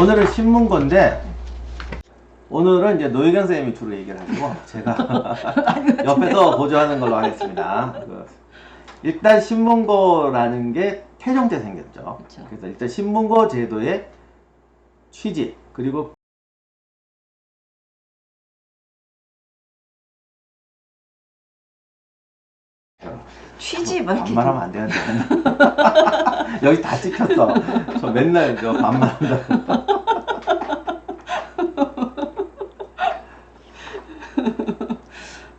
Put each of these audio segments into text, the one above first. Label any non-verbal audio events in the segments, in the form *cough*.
오늘은 신문고인데 오늘은 이제 노희경 선생님이 주로 얘기를 하시고 제가 *laughs* 옆에서 보조하는 걸로 하겠습니다. 그, 일단 신문고라는 게 태종 때 생겼죠. 그래서 일단 신문고 제도의 취지 그리고 취지 뭐 이렇게 반말하면 안 되는데 *laughs* 여기 다 찍혔어. 저 맨날 저 반말한다. *laughs*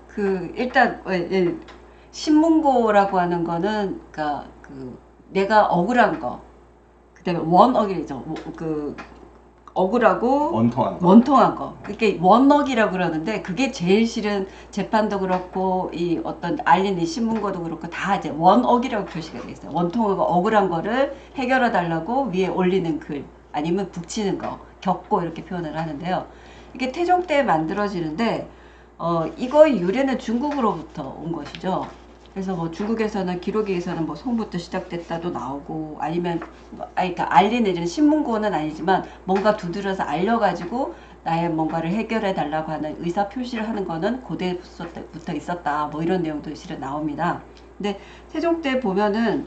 그 일단 어, 예, 신문고라고 하는 거는 그러니까 그 내가 억울한 거 그다음에 원억이죠 그 억울하고 원통한 거. 원통한 거. 그게 원억이라고 그러는데 그게 제일 싫은 재판도 그렇고 이 어떤 알리는 신문고도 그렇고 다 이제 원억이라고 표시가 돼 있어요. 원통하고 억울한 거를 해결해 달라고 위에 올리는 글 아니면 붙이는 거 겪고 이렇게 표현을 하는데요. 이게 태종 때 만들어지는데 어 이거 유래는 중국으로부터 온 것이죠. 그래서 뭐 중국에서는 기록에서는 뭐 송부터 시작됐다도 나오고 아니면 뭐, 아니 그러니까 알리는 신문고는 아니지만 뭔가 두드려서 알려가지고 나의 뭔가를 해결해 달라고 하는 의사 표시를 하는 거는 고대부터 있었다 뭐 이런 내용도 실은 나옵니다. 근데 세종 때 보면은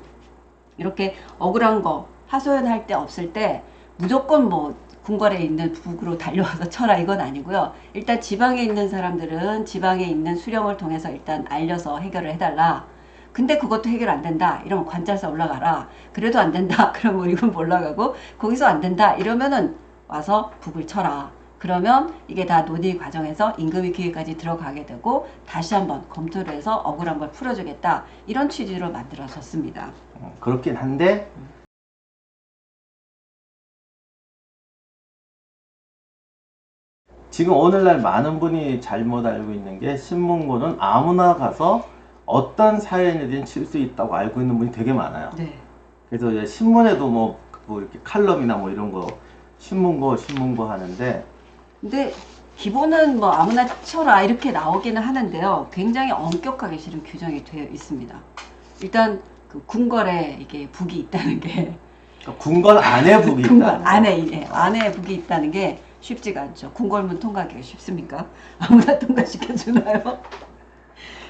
이렇게 억울한 거 하소연할 때 없을 때 무조건 뭐 궁궐에 있는 북으로 달려와서 쳐라 이건 아니고요. 일단 지방에 있는 사람들은 지방에 있는 수령을 통해서 일단 알려서 해결을 해달라. 근데 그것도 해결 안 된다. 이러면 관찰사 올라가라. 그래도 안 된다. 그러면 이건 올라가고 거기서 안 된다. 이러면은 와서 북을 쳐라. 그러면 이게 다 논의 과정에서 임금위 기회까지 들어가게 되고 다시 한번 검토를 해서 억울한 걸 풀어주겠다. 이런 취지로 만들어졌습니다. 어, 그렇긴 한데 지금 오늘날 많은 분이 잘못 알고 있는 게 신문고는 아무나 가서 어떤 사연이든 칠 수 있다고 알고 있는 분이 되게 많아요. 네. 그래서 이제 신문에도 뭐, 뭐 이렇게 칼럼이나 뭐 이런 거 신문고 신문고 하는데 근데 기본은 뭐 아무나 쳐라 이렇게 나오기는 하는데요. 굉장히 엄격하게 실은 규정이 되어 있습니다. 일단 그 궁궐에 이게 북이 있다는 게 그러니까 궁궐 안에 북이 *laughs* 궁궐 있다. 안에 예, 안에 북이 있다는 게 쉽지가 않죠. 궁궐문 통과하기가 쉽습니까? *laughs* 아무나 통과시켜 주나요?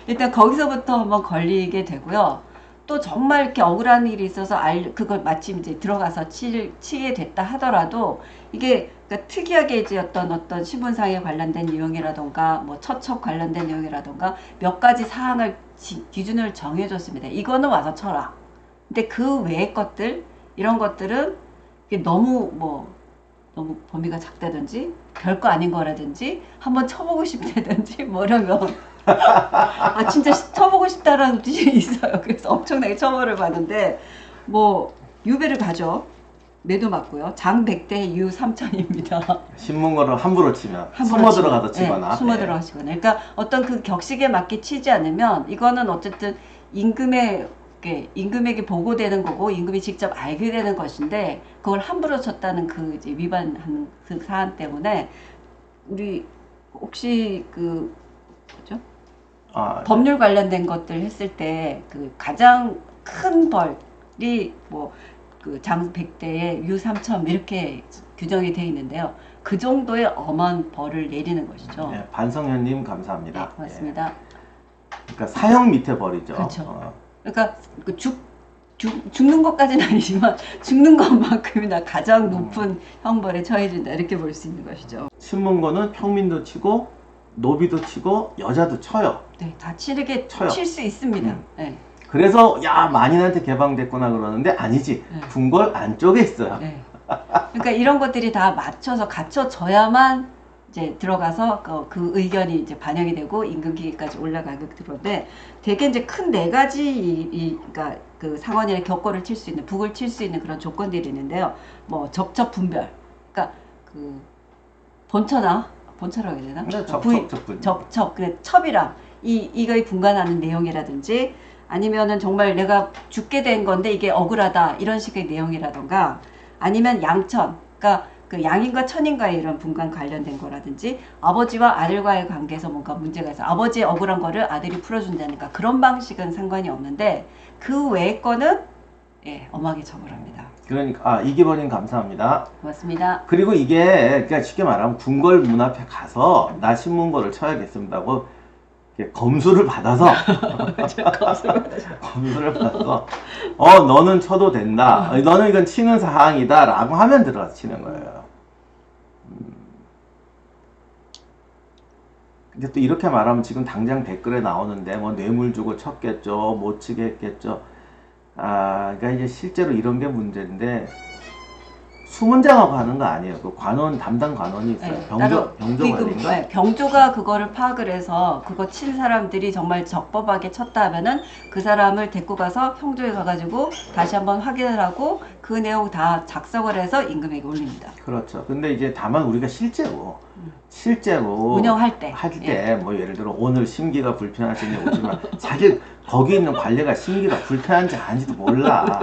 일단 거기서부터 한번 걸리게 되고요. 또 정말 이렇게 억울한 일이 있어서 알 그걸 마침 이제 들어가서 치, 치게 됐다 하더라도 이게 그러니까 특이하게 이제 어떤 어떤 신분상에 관련된 내용이라던가 뭐 처첩 관련된 내용이라던가 몇 가지 사항을 지- 기준을 정해줬습니다. 이거는 와서 쳐라. 근데 그 외의 것들 이런 것들은 너무 뭐 너무 범위가 작다든지 별거 아닌 거라든지 한번 쳐보고 싶다든지 *laughs* 뭐 이러면 아 진짜 시- 쳐보고 싶다라는 뜻이 *laughs* 있어요. 그래서 엄청나게 처벌을 받는데 뭐 유배를 가죠. 매도 맞고요. 장백대 유 3천입니다. *laughs* 신문고를 함부로 치면 함부로 숨어 치면, 들어가서 예, 치거나 숨어 예. 들어가시거나. 그러니까 어떤 그 격식에 맞게 치지 않으면 이거는 어쨌든 임금의 게 임금에게 보고되는 거고 임금이 직접 알게 되는 것인데 그걸 함부로 쳤다는 그 위반한 그 사안 때문에 우리 혹시 그 뭐죠? 아, 법률 관련된 것들 했을 때 그 가장 큰 벌이 뭐 그 장 100대에 유 3천 이렇게 규정이 돼 있는데요. 그 정도의 엄한 벌을 내리는 것이죠. 예, 반성현님 네, 감사합니다. 고맙습니다. 예. 그러니까 사형 밑에 벌이죠. 그렇죠. 어, 그러니까 그 죽, 죽, 죽는 것까지는 아니지만 죽는 것만큼이나 가장 높은 형벌에 처해진다 이렇게 볼 수 있는 것이죠. 신문고는 평민도 치고 노비도 치고 여자도 쳐요. 네, 다 치르게 쳐요. 칠 수 있습니다. 음. 네, 그래서 야 만인한테 개방됐구나 그러는데 아니지. 네. 궁궐 안쪽에 있어요. 네. 그러니까 이런 것들이 다 맞춰서 갖춰져야만 이제 들어가서 그, 그 의견이 이제 반영이 되고 임금기계까지 올라가게 들어오는데 되게 이제 큰 네 가지 이, 이 그러니까 그 상원이나 격거를 칠 수 있는 북을 칠 수 있는 그런 조건들이 있는데요. 뭐 접첩 분별, 그러니까 그 본처나 본처라고 해야 되나? 근데 그 부인- 접촉 접분. 접촉, 그 첩이랑 이 이거에 분간하는 내용이라든지 아니면은 정말 내가 죽게 된 건데 이게 억울하다 이런 식의 내용이라던가 아니면 양천, 그러니까 그 양인과 천인과의 이런 분간 관련된 거라든지 아버지와 아들과의 관계에서 뭔가 문제가 있어 아버지의 억울한 거를 아들이 풀어준다니까 그런 방식은 상관이 없는데 그 외의 거는 예 엄하게 처벌합니다. 그러니까 아 이기버님 감사합니다. 고맙습니다. 그리고 이게 그러니까 쉽게 말하면 궁궐 문 앞에 가서 나 신문고를 쳐야겠습니다고 검수를 받아서 *laughs* *laughs* 검수를 받아서 어 너는 쳐도 된다. 어, 너는 이건 치는 사항이다 라고 하면 들어가서 치는 거예요. 음. 근데 또 이렇게 말하면 지금 당장 댓글에 나오는데 뭐 뇌물 주고 쳤겠죠, 못 치게 했겠죠. 아, 그러니까 이제 실제로 이런 게 문제인데 수문장하고 하는 거 아니에요. 그 관원 담당 관원이 있어요. 네, 병조 따로 병조 그- 그- 관리인가? 네, 병조가 그거를 파악을 해서 그거 친 사람들이 정말 적법하게 쳤다 하면은 그 사람을 데리고 가서 평조에 가가지고 다시 한번 확인을 하고 그 내용 다 작성을 해서 임금에게 올립니다. 그렇죠. 근데 이제 다만 우리가 실제로 음. 실제로 운영할 때. 할 예. 때뭐 예를 들어 오늘 심기가 불편하시니 오지만 사실 거기 있는 관리가 심기가 불편한지 아닌지도 몰라.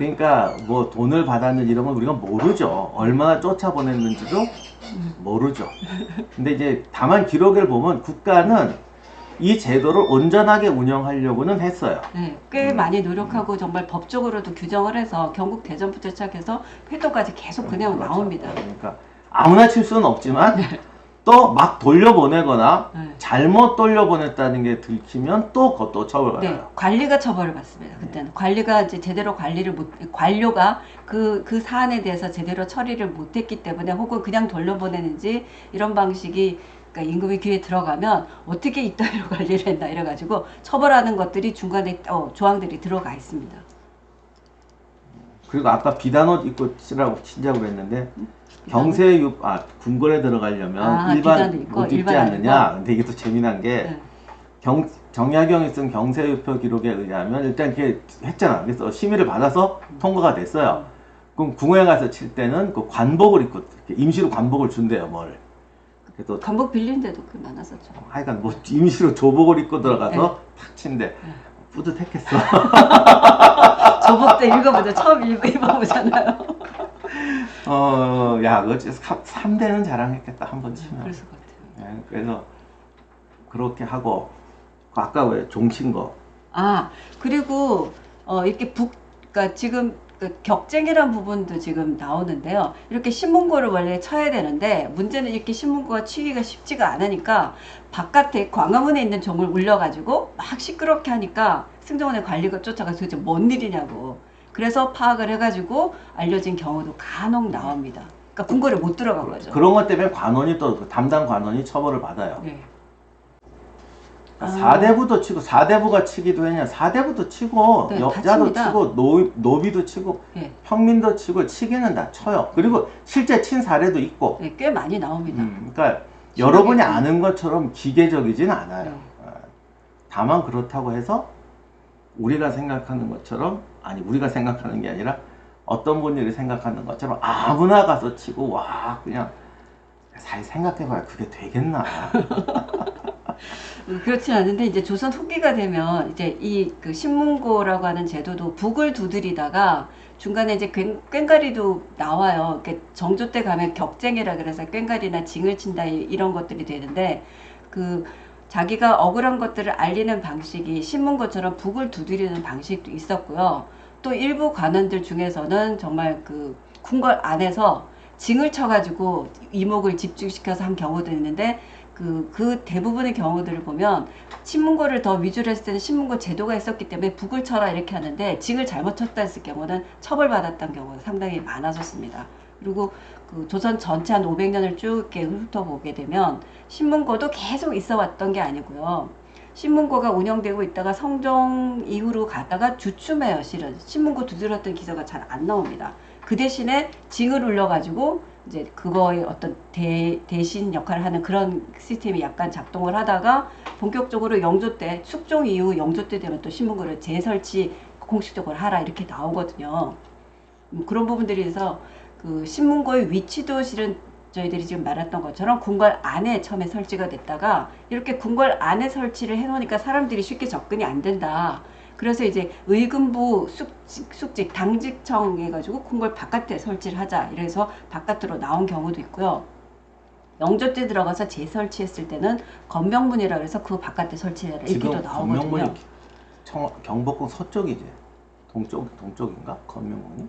그러니까 뭐 돈을 받았는지 이런 건 우리가 모르죠. 얼마나 쫓아보냈는지도 모르죠. 근데 이제 다만 기록을 보면 국가는 이 제도를 온전하게 운영하려고는 했어요. 네, 꽤 음. 많이 노력하고 정말 법적으로도 규정을 해서 경국 대전부터 시작해서 회도까지 계속 그 내용 그렇죠. 나옵니다. 그러니까 아무나 칠 수는 없지만 또 막 돌려보내거나 네. 잘못 돌려보냈다는 게 들키면 또 그것도 처벌받아요. 네, 관리가 처벌을 받습니다. 그때는 관리가 이제 제대로 관리를 못, 관료가 그, 그 사안에 대해서 제대로 처리를 못했기 때문에 혹은 그냥 돌려보내는지 이런 방식이 그러니까 임금의 귀에 들어가면 어떻게 이따위로 *laughs* 관리를 했나 이래가지고 처벌하는 것들이 중간에 어, 조항들이 들어가 있습니다. 그리고 아까 비단 옷 입고 치라고 친다고 그랬는데 경세육 아 궁궐에 들어가려면 아, 일반 못 입지 않느냐. 근데 이게 또 재미난 게 네. 경, 정약용이 쓴 경세유표 기록에 의하면 일단 이렇게 했잖아. 그래서 심의를 받아서 통과가 됐어요. 그럼 궁에 가서 칠 때는 그 관복을 입고 임시로 관복을 준대요. 뭘. 그래서 관복 빌린 데도 꽤 많았었죠. 하여간 뭐 임시로 조복을 입고 들어가서 네. 탁 친대. 뿌듯했겠어. *laughs* 조복 때 읽어보자. 처음 읽- 읽어보잖아요. 어, 야, 진짜 3대는 자랑했겠다. 한 번 치면. 것 같아요. 네, 그래서 그렇게 하고 그 아까 왜 종친 거 아 그리고 어 이렇게 북 그러니까 지금 그 격쟁이란 부분도 지금 나오는데요. 이렇게 신문고를 원래 쳐야 되는데 문제는 이렇게 신문고가 치기가 쉽지가 않으니까 바깥에 광화문에 있는 종을 울려가지고 막 시끄럽게 하니까 승정원의 관리가 쫓아가 도대체 뭔 일이냐고. 그래서 파악을 해가지고 알려진 경우도 간혹 나옵니다. 그러니까 궁궐에 못 들어간 거죠. 그런 것 때문에 관원이 또그 담당 관원이 처벌을 받아요. 네. 그러니까 아. 4대부도 치고 4대부가 치기도 했냐 4대부도 치고 네, 다 역자도. 치고 노, 노비도 치고 예, 평민도 치고 치기는 다 쳐요. 그리고 실제 친 사례도 있고 네, 꽤 많이 나옵니다. 음, 그러니까 여러분이. 아는 것처럼 기계적이진 않아요. 네. 어, 다만 그렇다고 해서 우리가 생각하는 것처럼 아니 우리가 생각하는 게 아니라 어떤 분들이 생각하는 것처럼 아무나 가서 치고 와 그냥 잘 생각해봐야 그게 되겠나 *laughs* 음, 그렇진 않은데 이제 조선 후기가 되면 이제 이 그 신문고라고 하는 제도도 북을 두드리다가 중간에 이제 꽹, 꽹가리도 나와요. 정조 때 가면 격쟁이라 그래서 꽹가리나 징을 친다 이- 이런 것들이 되는데 그 자기가 억울한 것들을 알리는 방식이 신문고처럼 북을 두드리는 방식도 있었고요. 또 일부 관원들 중에서는 정말 그 궁궐 안에서 징을 쳐가지고 이목을 집중시켜서 한 경우도 있는데 그, 그 대부분의 경우들을 보면 신문고를 더 위주로 했을 때는 신문고 제도가 있었기 때문에 북을 쳐라 이렇게 하는데 징을 잘못 쳤다 했을 경우는 처벌받았던 경우가 상당히 많아졌습니다. 그리고 그 조선 전체 한 500년을 쭉 이렇게 훑어보게 되면 신문고도 계속 있어 왔던 게 아니고요. 신문고가 운영되고 있다가 성종 이후로 가다가 주춤해요, 실은. 신문고 두드렸던 기사가 잘 안 나옵니다. 그 대신에 징을 울려가지고 이제 그거의 어떤 대, 대신 역할을 하는 그런 시스템이 약간 작동을 하다가 본격적으로 영조 때 숙종 이후 영조 때 되면 또 신문고를 재설치 공식적으로 하라 이렇게 나오거든요. 음, 그런 부분들에서 그 신문고의 위치도 실은 저희들이 지금 말했던 것처럼 궁궐 안에 처음에 설치가 됐다가 이렇게 궁궐 안에 설치를 해놓으니까 사람들이 쉽게 접근이 안 된다. 그래서 이제 의금부 숙직, 숙직 당직청 해가지고 궁궐 바깥에 설치를 하자. 이래서 바깥으로 나온 경우도 있고요. 영조 때 들어가서 재설치했을 때는 건명문이라 그래서 그 바깥에 설치해라 이렇게 또 지금 나오거든요. 건명문이 청, 경복궁 서쪽이지 동쪽 동쪽인가 건명문이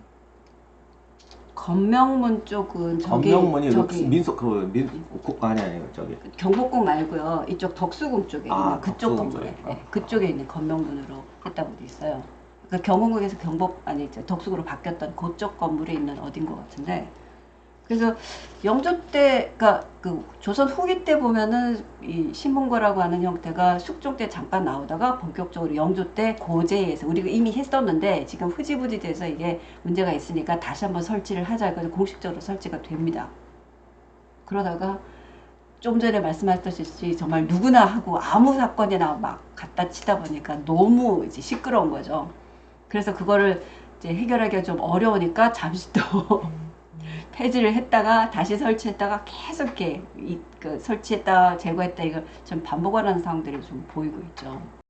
건명문 쪽은 저기 건명문이 그 저기 민속 그민 아니 아니 저기 경복궁 말고요. 이쪽 덕수궁 쪽에 아, 있는 그쪽 건물에. 네, 그쪽에 있는 건명문으로 했다고 돼 있어요. 그러니까 경복궁에서 경복 아니 이제 덕수궁으로 바뀌었던 그쪽 건물에 있는 어딘 것 같은데 그래서 영조 때 그러니까 그 조선 후기 때 보면은 이 신문고라고 하는 형태가 숙종 때 잠깐 나오다가 본격적으로 영조 때 고제에서 우리가 이미 했었는데 지금 흐지부지 돼서 이게 문제가 있으니까 다시 한번 설치를 하자 그래서 공식적으로 설치가 됩니다. 그러다가 좀 전에 말씀하셨듯이 정말 누구나 하고 아무 사건이나 막 갖다 치다 보니까 너무 이제 시끄러운 거죠. 그래서 그거를 이제 해결하기가 좀 어려우니까 잠시 또 폐지를 했다가 다시 설치했다가 계속 이렇게 이, 그 설치했다 제거했다 이걸 좀 반복하는 상황들이 좀 보이고 있죠.